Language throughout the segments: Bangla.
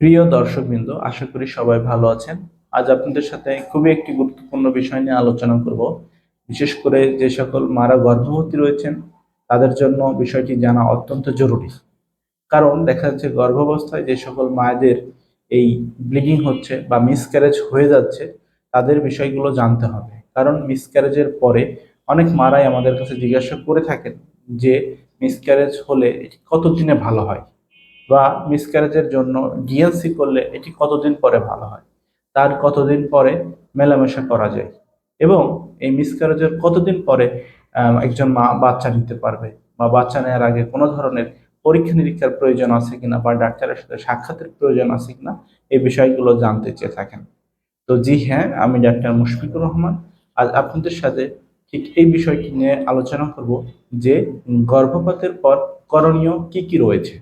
প্রিয় দর্শকবৃন্দ, আশা করি সবাই ভালো আছেন। আজ আপনাদের সাথে খুবই একটি গুরুত্বপূর্ণ বিষয় নিয়ে আলোচনা করব। বিশেষ করে যে সকল মারা গর্ভবতী রয়েছেন, তাদের জন্য বিষয়টি জানা অত্যন্ত জরুরি। কারণ দেখা যাচ্ছে গর্ভাবস্থায় যে সকল মায়েদের এই ব্লিডিং হচ্ছে বা মিসক্যারেজ হয়ে যাচ্ছে, তাদের বিষয়গুলো জানতে হবে। কারণ মিসক্যারেজের পরে অনেক মারাই আমাদের কাছে জিজ্ঞাসা করে থাকেন যে মিসক্যারেজ হলে এটি কত দিনে ভালো হয়। বা মিসক্যারেজের জন্য ডিএনসি করলে এটি কতদিন পরে ভালো হয়? তার কতদিন পরে মেলামেশা করা যায়? এবং এই মিসক্যারেজের কতদিন পরে একজন মা বাচ্চা নিতে পারবে? বা বাচ্চা নেওয়ার আগে কোনো ধরনের পরীক্ষা নিরীক্ষার প্রয়োজন আছে কিনা বা ডাক্তারের সাথে সাক্ষাতের প্রয়োজন আছে কিনা? এই বিষয়গুলো জানতে চেয়ে থাকেন। তো জি হ্যাঁ আমি ডাক্তার মুশফিকুর রহমান। আজ আপনাদের সাথে ঠিক এই বিষয়টি নিয়ে আলোচনা করব যে গর্ভপাতের পর করণীয় কি কি রয়েছে।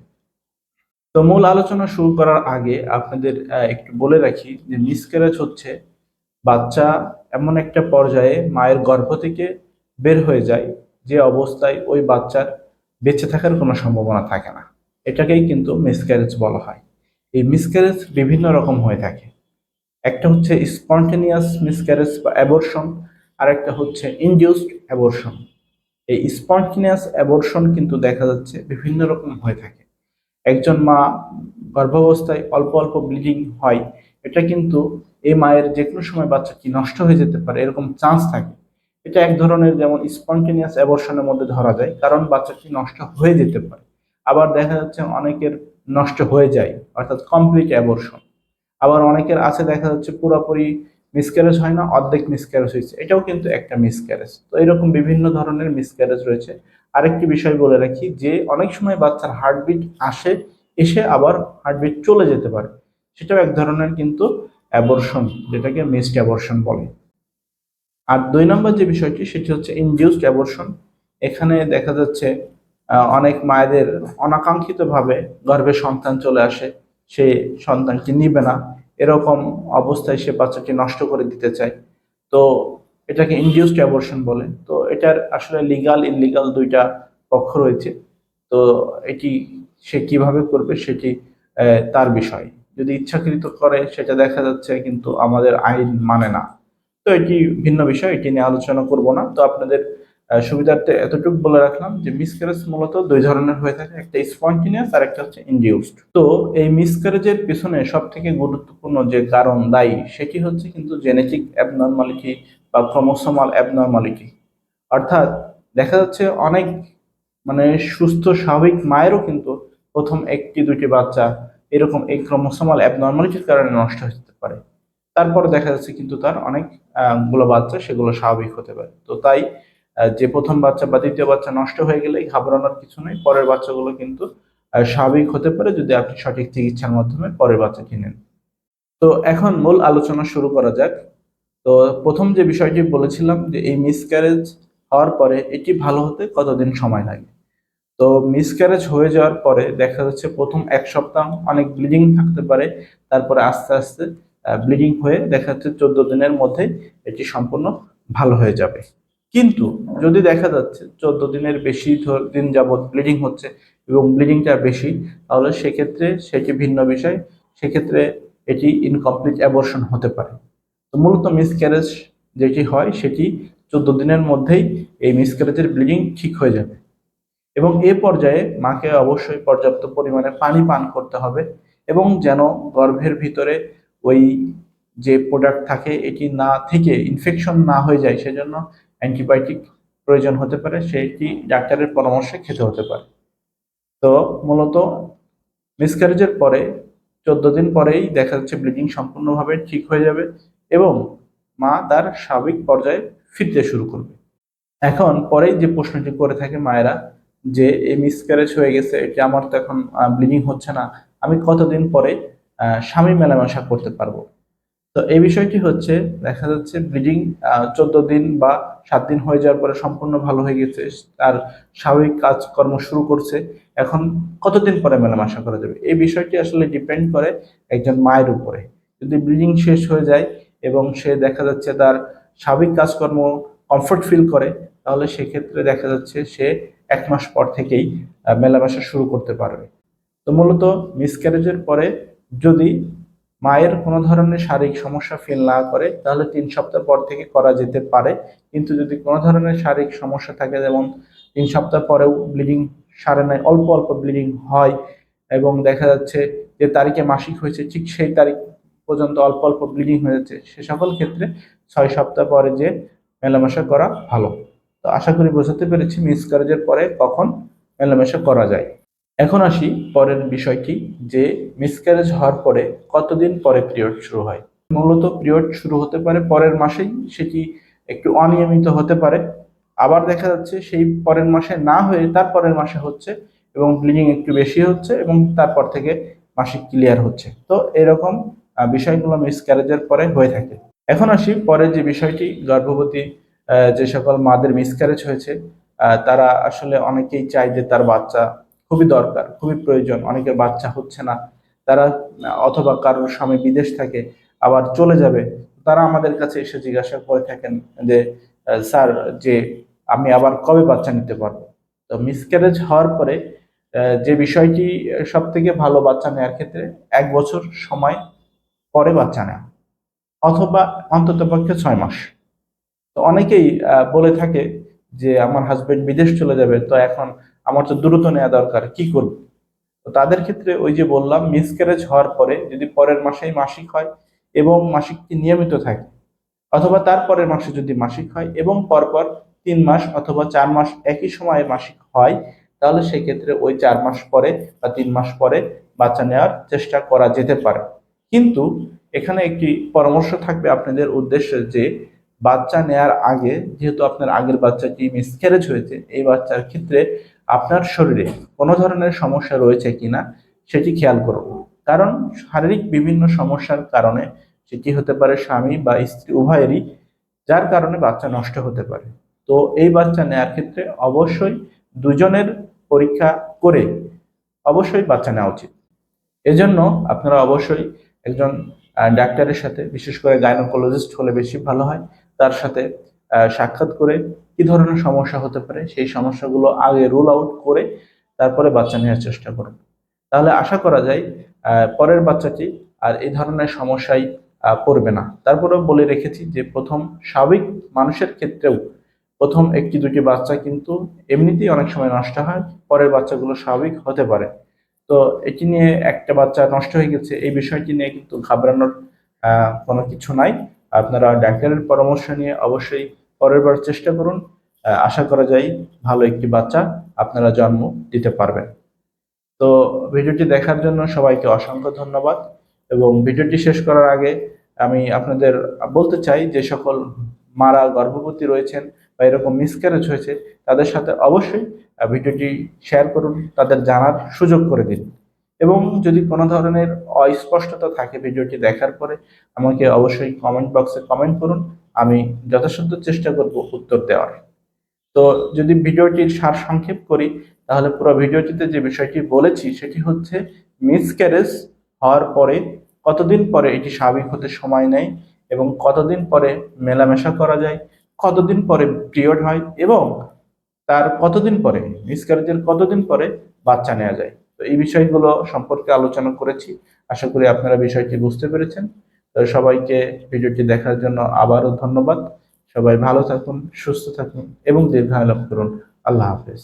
তো মূল আলোচনা শুরু করার আগে আপনাদের একটু বলে রাখি যে মিসক্যারেজ হচ্ছে বাচ্চা এমন একটা পর্যায়ে মায়ের গর্ভ থেকে বের হয়ে যায় যে অবস্থায় ওই বাচ্চার বেঁচে থাকার কোনো সম্ভাবনা থাকে না। এটাকেই কিন্তু মিসক্যারেজ বলা হয়। এই মিসক্যারেজ বিভিন্ন রকম হয়ে থাকে। একটা হচ্ছে স্পন্টেনিয়াস মিসক্যারেজ বা অ্যাবর্শন আর একটা হচ্ছে ইনডিউসড অ্যাবর্শন এই স্পন্টেনিয়াস অ্যাবর্শন কিন্তু দেখা যাচ্ছে বিভিন্ন রকম হয়ে থাকে। একজন মা গর্ভাবস্থায় অল্প অল্প ব্লিডিং হয়, এটা কিন্তু এই মায়ের যে কোনো সময় বাচ্চাটি নষ্ট হয়ে যেতে পারে, এরকম চান্স থাকে। এটা এক ধরনের যেমন স্পন্টেনিয়াস অ্যাবর্শনের মধ্যে ধরা যায়, কারণ বাচ্চাটি নষ্ট হয়ে যেতে পারে। আবার দেখা যাচ্ছে অনেকের নষ্ট হয়ে যায়, অর্থাৎ কমপ্লিট অ্যাবর্শন আবার অনেকের আছে, দেখা যাচ্ছে পুরোপুরি মিসক্যারেজ হয় না, অর্ধেক মিসক্যারেজ হয়েছে। এটাও কিন্তু একটা মিসক্যারেজ তো এরকম বিভিন্ন ধরনের মিসক্যারেজ রয়েছে। আরেকটি বিষয় বলে রাখি যে অনেক সময় বাচ্চার হার্টবিট আসে, এসে আবার হার্টবিট চলে যেতে পারে। সেটাও এক ধরনের কিন্তু অ্যাবর্শন যেটাকে মিসড অ্যাবর্শন বলে। আর দুই নম্বর যে বিষয়টি, সেটি হচ্ছে ইনডিউসড অ্যাবর্শন এখানে দেখা যাচ্ছে অনেক মায়েদের অনাকাঙ্ক্ষিতভাবে গর্ভে সন্তান চলে আসে, সে সন্তানটি নিবে না। এরকম অবস্থায় সে বাচ্চাটি নষ্ট করে দিতে চায়। তো এটাকে ইনডিউসড অ্যাবর্শন বলে। তো এটার আসলে লিগাল ইনলিগাল দুইটা পক্ষ রয়েছে। তো এটি সে কীভাবে করবে সেটি তার বিষয়। যদি ইচ্ছাকৃত করে, সেটা দেখা যাচ্ছে কিন্তু আমাদের আইন মানে না। তো এটি ভিন্ন বিষয়, এটি নিয়ে আলোচনা করব না। তো আপনাদের সুবিধার্থে এতটুকু বলে রাখলাম যে মিসক্যারেজ মূলত দুই ধরনের হয়ে থাকে, একটা স্পন্টিনিয়াস আর একটা হচ্ছে ইনডিউসড তো এই মিসক্যারেজের পিছনে সব থেকে গুরুত্বপূর্ণ যে কারণ দায়ী, সেটি হচ্ছে কিন্তু জেনেটিক অ্যাবনর্মালিটি বা ক্রোমোসোমাল অ্যাবনর্মালিটি অর্থাৎ দেখা যাচ্ছে অনেক মানে সুস্থ স্বাভাবিক মায়েরও কিন্তু প্রথম একটি দুইটি বাচ্চা এরকম এই ক্রোমোসোমাল অ্যাবনর্মালিটির কারণে নষ্ট যেতে পারে। তারপরে দেখা যাচ্ছে কিন্তু তার অনেক আহ, গুলো বাচ্চা সেগুলো স্বাভাবিক হতে পারে। তো তাই যে প্রথম বাচ্চা বা দ্বিতীয় বাচ্চা নষ্ট হয়ে গেলে ঘাবড়ানোর কিছু নেই। পরের বাচ্চাগুলো কিন্তু স্বাভাবিক হতে পারে যদি আপনি সঠিক চিকিৎসার মাধ্যমে পরের বাচ্চা নেন। তো এখন মূল আলোচনা শুরু করা যাক। তো প্রথম যে বিষয়টি বলেছিলাম যে এই মিসক্যারেজ হওয়ার পরে এটি ভালো হতে কতদিন সময় লাগে? তো মিসক্যারেজ হয়ে যাওয়ার পরে দেখা যাচ্ছে প্রথম এক সপ্তাহ অনেক ব্লিডিং থাকতে পারে, তারপরে আস্তে আস্তে ব্লিডিং হয়ে দেখা যাচ্ছে চোদ্দ দিনের মধ্যে এটি সম্পূর্ণ ভালো হয়ে যাবে। কিন্তু যদি দেখা যাচ্ছে চোদ্দ দিনের বেশি দিন যাবৎ ব্লিডিং হচ্ছে এবং ব্লিডিংটা বেশি, তাহলে সেক্ষেত্রে সেটি ভিন্ন বিষয়। সেক্ষেত্রে এটি ইনকমপ্লিট অ্যাবর্শন হতে পারে। মূলত মিসক্যারেজ যেটি হয়, সেটি চোদ্দ দিনের মধ্যেই এই মিসক্যারেজের ব্লিডিং ঠিক হয়ে যাবে। এবং এ পর্যায়ে মাকে অবশ্যই পর্যাপ্ত পরিমাণে পানি পান করতে হবে এবং যেন গর্ভের ভিতরে ওই যে প্রোডাক্ট থাকে, এটি না থেকে ইনফেকশন না হয়ে যায়, সেজন্য অ্যান্টিবায়োটিক প্রয়োজন হতে পারে, সেটি ডাক্তারের পরামর্শে খেতে হতে পারে। তো মূলত মিসক্যারেজের পরে, চোদ্দ দিন পরেই দেখা যাচ্ছে ব্লিডিং সম্পূর্ণভাবে ঠিক হয়ে যাবে এবং মা তার স্বাভাবিক পর্যায়ে ফিরতে শুরু করবে। এখন পরেই যে প্রশ্নটি করে থাকে মায়েরা যে এই মিসক্যারেজ হয়ে গেছে, এটা আমার তো এখন ব্লিডিং হচ্ছে না, আমি কতদিন পরে স্বামী মেলামেশা করতে পারব? তো এই বিষয়টি হচ্ছে, দেখা যাচ্ছে ব্লিডিং চোদ্দ দিন বা সাত দিন হয়ে যাওয়ার পরে সম্পূর্ণ ভালো হয়ে গেছে, তার স্বাভাবিক কাজকর্ম শুরু করছে, এখন কতদিন পরে মেলামেশা করা যাবে? এই বিষয়টি আসলে ডিপেন্ড করে একজন মায়ের উপরে। যদি ব্লিডিং শেষ হয়ে যায় এবং সে দেখা যাচ্ছে তার স্বাভাবিক কাজকর্ম কমফর্ট ফিল করে, তাহলে সেক্ষেত্রে দেখা যাচ্ছে সে এক মাস পর থেকেই মেলামেশা শুরু করতে পারবে। তো মূলত মিসক্যারেজের পরে যদি মায়ের কোনো ধরনের শারীরিক সমস্যা ফিল না করে, তাহলে তিন সপ্তাহ পর থেকে করা যেতে পারে। কিন্তু যদি কোনো ধরনের শারীরিক সমস্যা থাকে, যেমন তিন সপ্তাহ পরেও ব্লিডিং সারে নাই, অল্প অল্প ব্লিডিং হয় এবং দেখা যাচ্ছে যে তারিখে মাসিক হয়েছে, ঠিক সেই তারিখ পর্যন্ত অল্প অল্প ব্লিডিং হয়ে যাচ্ছে। সে সকল ক্ষেত্রে ছয় সপ্তাহ পরে যে মেলামেশা করা ভালো। তো আশা করি বোঝাতে পেরেছি মিসকারেজের পরে কখন মেলামেশা করা যায়। এখন আসি পরের বিষয়টি যে মিসক্যারেজ হওয়ার পরে কতদিন পরে পিরিয়ড শুরু হয়? মূলত পিরিয়ড শুরু হতে পারে পরের মাসেই সেটি একটু অনিয়মিত হতে পারে। আবার দেখা যাচ্ছে সেই পরের মাসে না হয়ে তার পরের মাসে হচ্ছে এবং ব্লিডিং একটু বেশি হচ্ছে এবং তারপর থেকে মাসিক ক্লিয়ার হচ্ছে। তো এরকম বিষয়গুলো মিসক্যারেজের পরে হয়ে থাকে। এখন আসি পরে যে বিষয়টি, গর্ভবতী যে সকল মাদের মিসক্যারেজ হয়েছে তারা আসলে অনেকেই চায় যে তার বাচ্চা খুবই দরকার, খুবই প্রয়োজন, অনেকের বাচ্চা হচ্ছে না। তারা অথবা কারোর স্বামী বিদেশ থাকে, আবার চলে যাবে, তারা আমাদের কাছে এসে জিজ্ঞাসা করে থাকেন যে স্যার, যে আমি আবার কবে বাচ্চা নিতে পারব? তো মিসক্যারেজ হওয়ার পরে যে বিষয়টি সব থেকে ভালো বাচ্চা নেওয়ার ক্ষেত্রে এক বছর সময় পরে বাচ্চা নেওয়া অথবা অন্তত পক্ষে ছয় মাস। তো অনেকেই বলে থাকে যে, আমার হাজবেন্ড বিদেশ চলে যাবে, তো এখন আমার তো দ্রুত নেওয়া দরকার, কি করব? তো তাদের ক্ষেত্রে ওই যে বললাম মিসক্যারেজ হওয়ার পরে যদি পরের মাসেই মাসিক হয় এবং মাসিকটি নিয়মিত থাকে, অথবা তার পরের মাসে যদি মাসিক হয় এবং পরপর তিন মাস অথবা চার মাস একই সময়ে মাসিক হয়, তাহলে সেক্ষেত্রে ওই চার মাস পরে বা তিন মাস পরে বাচ্চা নেওয়ার চেষ্টা করা যেতে পারে। কিন্তু এখানে একটি পরামর্শ থাকবে আপনাদের উদ্দেশ্যে যে বাচ্চা নেয়ার আগে, যেহেতু আপনার আগের বাচ্চাটি মিসক্যারেজ হয়েছে, এই বাচ্চার ক্ষেত্রে আপনার শরীরে কোনো ধরনের সমস্যা রয়েছে কিনা সেটি খেয়াল করুন। কারণ শারীরিক বিভিন্ন সমস্যার কারণে সেটি হতে পারে স্বামী বা স্ত্রী উভয়েরই, যার কারণে বাচ্চা নষ্ট হতে পারে। তো এই বাচ্চা নেয়ার ক্ষেত্রে অবশ্যই দুজনের পরীক্ষা করে অবশ্যই বাচ্চা নেওয়া উচিত। এজন্য আপনারা অবশ্যই একজন ডাক্তারের সাথে, বিশেষ করে গাইনোকোলজিস্ট হলে বেশি ভালো হয়, তার সাথে সাক্ষাৎ করে কি ধরনের সমস্যা হতে পারে, সেই সমস্যাগুলো আগে রুল আউট করে তারপরে বাচ্চা নেওয়ার চেষ্টা করুন তাহলে আশা করা যায় পরের বাচ্চাটি আর এই ধরনের সমস্যায় পড়বে না। তারপরেও বলে রেখেছি যে প্রথম স্বাভাবিক মানুষের ক্ষেত্রেও প্রথম একটি দুটি বাচ্চা কিন্তু এমনিতেই অনেক সময় নষ্ট হয়, পরের বাচ্চাগুলো স্বাভাবিক হতে পারে। তো এটি নিয়ে একটা বাচ্চা নষ্ট হয়ে গেছে, এই বিষয়টি নিয়ে কিন্তু ঘাবড়ানোর কোনো কিছু নাই। আপনারা ডাক্তারের পরামর্শ নিয়ে অবশ্যই পরের বার চেষ্টা করুন। আশা করা যায় ভালো একটি বাচ্চা আপনারা জন্ম দিতে পারবেন। তো ভিডিওটি দেখার জন্য সবাইকে অসংখ্য ধন্যবাদ এবং ভিডিওটি শেষ করার আগে আমি আপনাদের বলতে চাই যে সকল মারা গর্ভবতী রয়েছেন বা এরকম মিসক্যারেজ হয়েছে, তাদের সাথে অবশ্যই ভিডিওটি শেয়ার করুন, তাদের জানার সুযোগ করে দিন। এবং যদি কোনো ধরনের অস্পষ্টতা থাকে ভিডিওটি দেখার পরে, আমাকে অবশ্যই কমেন্ট বক্সে কমেন্ট করুন, আমি যথাসাধ্য চেষ্টা করব উত্তর দেওয়ার। তো যদি ভিডিওটির সার সংক্ষেপ করি, তাহলে পুরো ভিডিওটিতে যে বিষয়টি বলেছি, সেটি হচ্ছে মিসক্যারেজ হওয়ার পরে কতদিন পরে এটি স্বাভাবিক হতে সময় নেয় এবং কতদিন পরে মেলামেশা করা যায় কতদিন পরে পিরিয়ড হয় এবং তার কতদিন পরে মিসক্যারেজের কতদিন পরে বাচ্চা নেওয়া যায়? তো এই বিষয়গুলো সম্পর্কে আলোচনা করেছি। আশা করি আপনারা বিষয়টি বুঝতে পেরেছেন। তো সবাইকে ভিডিওটি দেখার জন্য আবারও ধন্যবাদ। সবাই ভালো থাকুন, সুস্থ থাকুন এবং দীর্ঘায়ু লাভ করুন। আল্লাহ হাফেজ।